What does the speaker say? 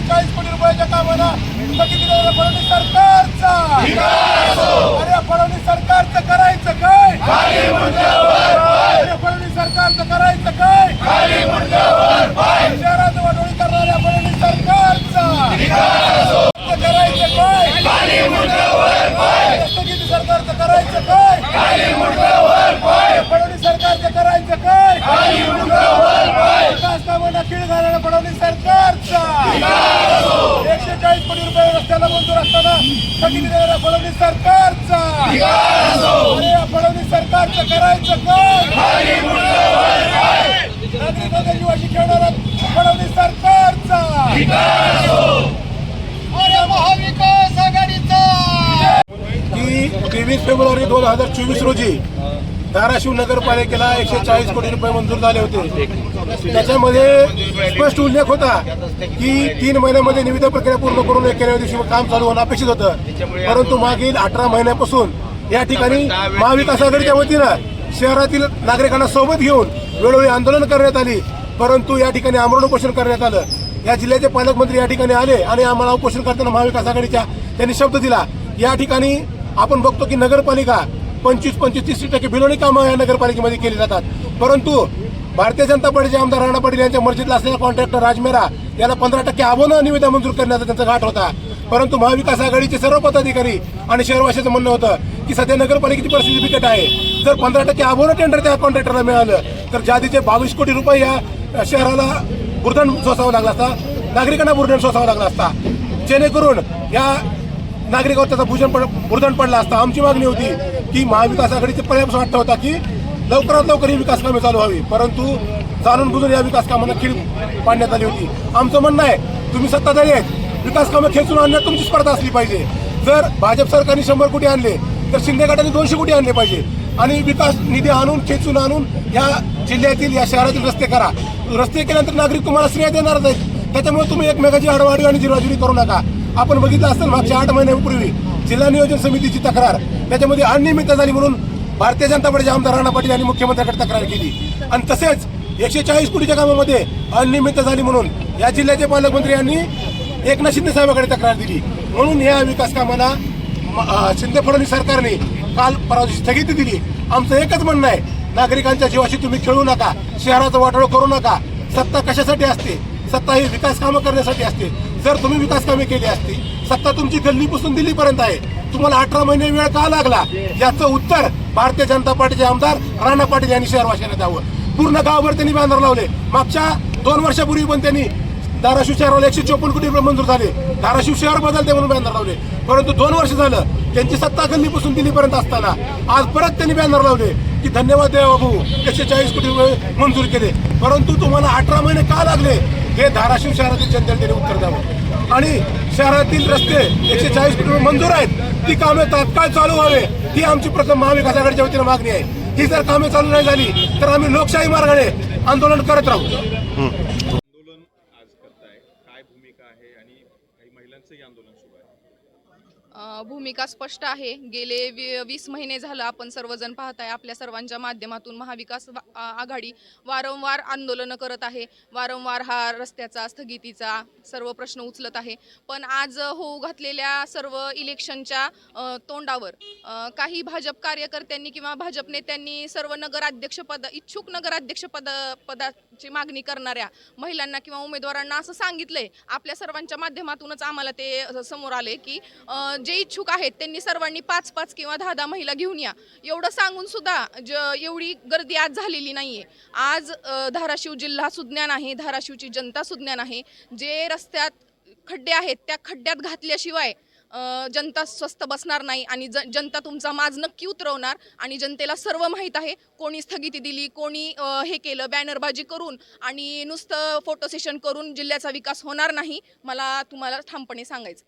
चाळीस कोटी रुपयाच्या कामाला स्थगिती दिलेल्या फडणवीस सरकारचा. अरे फडणवीस सरकारचं करायचं काय? फडणवीस सरकारचं करायचं काय? शहरात वाटोळी करणाऱ्या फडणवीस सरकारचा. करायचं काय? स्थगिती सरकारचं करायचं काय? फडणवीस सरकारचं करायचं काय? विकास कामांना फडणवीस सरकार असताना फडणवीस सरकारचा. फडणवीस सरकारचं करायचं काय नागरिकांच्या जीवाशी खेळणारा फडणवीस सरकारचा. महाविकास आघाडीचा. की तेवीस फेब्रुवारी दोन हजार चोवीस रोजी धाराशिव नगरपालिकेला एकशे चाळीस कोटी रुपये मंजूर झाले होते. त्याच्यामध्ये स्पष्ट उल्लेख होता की तीन महिन्यामध्ये निविदा प्रक्रिया पूर्ण करून एकेल्या दिवशी काम चालू होणं अपेक्षित होतं. परंतु मागील अठरा महिन्यापासून या ठिकाणी महाविकास आघाडीच्या वतीनं शहरातील नागरिकांना सोबत घेऊन वेळोवेळी आंदोलन करण्यात आली. परंतु या ठिकाणी आमरण उपोषण करण्यात आलं. या जिल्ह्याचे पालकमंत्री या ठिकाणी आले आणि आम्हाला उपोषण करताना महाविकास आघाडीच्या त्यांनी शब्द दिला. या ठिकाणी आपण बघतो की नगरपालिका पंचवीस पंचवीस तीस टक्के बिलोणी कामं या नगरपालिकेमध्ये केली जातात. परंतु भारतीय जनता पार्टीचे आमदार राणा पाटील यांच्या मर्जीतला असलेला कॉन्ट्रॅक्टर राजमेरा याला पंधरा टक्के आव्हानं निविदा मंजूर करण्याचा त्यांचा घाट होता. परंतु महाविकास आघाडीचे सर्व पदाधिकारी आणि शहरवाशाचं म्हणणं होतं की सध्या नगरपालिकेची परिस्थिती बिकट आहे. जर पंधरा टक्के आव्हानं टेंडर त्या कॉन्ट्रॅक्टरला मिळालं तर जादीचे बावीस कोटी रुपये या शहराला बुरधण सोसावं लागला असता. नागरिकांना बुरधण सोसावं लागला असता. जेणेकरून या नागरिकावर त्याचा भूषण पड बुरधण पडला असता. आमची मागणी होती की महाविकास आघाडीचे पर्यापासून वाटतं होता की लवकरात लवकर ही विकास कामे चालू व्हावी. परंतु जाणून बुजून या विकास कामांना खीळ पाडण्यात आली होती. आमचं म्हणणं आहे तुम्ही सत्ताधारी आहेत. विकास कामं खेचून आणण्यात तुमची स्पर्धा असली पाहिजे. जर भाजप सरकारने शंभर कोटी आणले तर शिंदे गटाने दोनशे कोटी आणले पाहिजे. आणि विकास निधी आणून खेचून आणून या जिल्ह्यातील या शहरातील रस्ते करा. रस्ते केल्यानंतर नागरिक तुम्हाला श्रेय देणारच आहेत. त्याच्यामुळे तुम्ही एकमेकाची आडवाडी आणि जिरवाजिरी करू नका. आपण बघितलं असेल मागच्या आठ महिन्यापूर्वी जिल्हा नियोजन समितीची तक्रार. त्याच्यामध्ये अनियमितता झाली म्हणून भारतीय जनता पार्टीचे आमदार राणा पाटील यांनी मुख्यमंत्र्यांकडे तक्रार केली. आणि तसेच एकशे चाळीस कोटीच्या कामामध्ये अनियमितता झाली म्हणून या जिल्ह्याचे पालकमंत्री यांनी एकनाथ शिंदे साहेबांकडे तक्रार दिली. म्हणून या विकास कामांना शिंदे फडणवीस सरकारने काल परवा दिवशी स्थगिती दिली. आमचं एकच म्हणणं आहे नागरिकांच्या जीवाशी तुम्ही खेळू नका शहराचं वाटोळ करू नका. सत्ता कशासाठी असते? सत्ता ही विकास कामं करण्यासाठी असते. जर तुम्ही विकास कामे केली असती सत्ता तुमची गल्लीपासून दिल्लीपर्यंत आहे. तुम्हाला अठरा महिने वेळ का लागला? याचं उत्तर भारतीय जनता पार्टीचे आमदार राणा पाटील यांनी शहरवासियांना द्यावं. पूर्ण गावभर त्यांनी बॅनर लावले. मागच्या दोन वर्षापूर्वी पण त्यांनी धाराशिव शहराला एकशे चोपन्न कोटी रुपये मंजूर झाले. धाराशिव शहर बदलते म्हणून बॅनर लावले. परंतु दोन वर्ष झालं त्यांची सत्ता गल्लीपासून दिल्लीपर्यंत असताना आज परत त्यांनी बॅनर लावले की धन्यवाद देवा भाऊ एकशे चाळीस कोटी रुपये मंजूर केले. परंतु तुम्हाला अठरा महिने का लागले? हे धाराशिव शहरातील जनतेला त्यांनी उत्तर द्यावं. आणि शहरातील रस्ते एकशे चाळीस कोटी मंजूर आहेत. ती कामे तात्काळ चालू व्हावे. ही आमची प्रथम महाविकास आघाडीच्या वतीनं मागणी आहे. ही जर कामे चालू नाही झाली तर आम्ही लोकशाही मार्गाने आंदोलन करत राहू. आंदोलन आज करताय. काय भूमिका आहे? आणि काही महिलांचंही आंदोलन सुरू आहे. भूमिका स्पष्ट आहे. गेले वी वीस महिने झालं आपण सर्वजण पाहताय आपल्या सर्वांच्या माध्यमातून महाविकास आघाडी वारंवार आंदोलनं करत आहे. वारंवार हा रस्त्याचा स्थगितीचा सर्व प्रश्न उचलत आहे. पण आज होऊ घातलेल्या सर्व इलेक्शनच्या तोंडावर काही भाजप कार्यकर्त्यांनी किंवा भाजप नेत्यांनी सर्व नगराध्यक्षपद इच्छुक नगराध्यक्षपद ची मागणी करणाऱ्या महिलांना किंवा उमेदवारांना असं सांगितलंय. आपल्या सर्वांच्या माध्यमातूनच आम्हाला ते समोर आले की जे इच्छुक आहेत त्यांनी सर्वांनी पाच पाच किंवा दहा दहा महिला घेऊन या. एवढं सांगून सुद्धा ज एवढी गर्दी आज झालेली नाहीये. आज धाराशिव जिल्हा सुज्ञान आहे धाराशिवची जनता सुज्ञान आहे. जे रस्त्यात खड्डे आहेत त्या खड्ड्यात घातल्याशिवाय जनता स्वस्त बसणार नाही आणि ज जनता तुमचा माज नक्की उतरवणार आणि जनतेला सर्व माहीत आहे. कोणी स्थगिती दिली कोणी हे केलं बॅनरबाजी करून आणि नुसतं फोटो सेशन करून जिल्ह्याचा विकास होणार नाही मला तुम्हाला ठामपणे सांगायचं